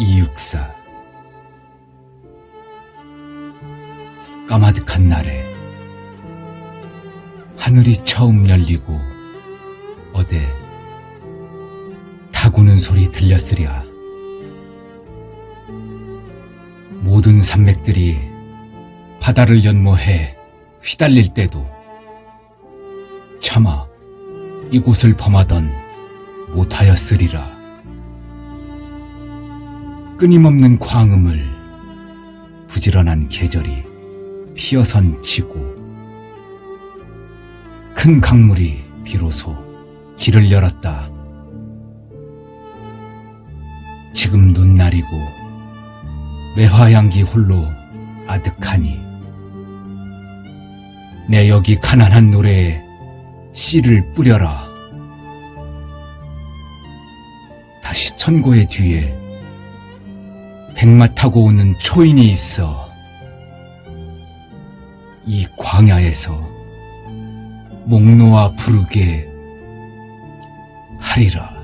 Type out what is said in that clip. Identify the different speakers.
Speaker 1: 이육사 까마득한 날에 하늘이 처음 열리고 어데 다구는 소리 들렸으랴 모든 산맥들이 바다를 연모해 휘달릴 때도 차마 이곳을 범하던 못하였으리라. 끊임없는 광음을 부지런한 계절이 피어선 치고 큰 강물이 비로소 길을 열었다. 지금 눈날이고 매화향기 홀로 아득하니 내 여기 가난한 노래에 씨를 뿌려라. 다시 천고의 뒤에 백마 타고 오는 초인이 있어 이 광야에서 목 놓아 부르게 하리라.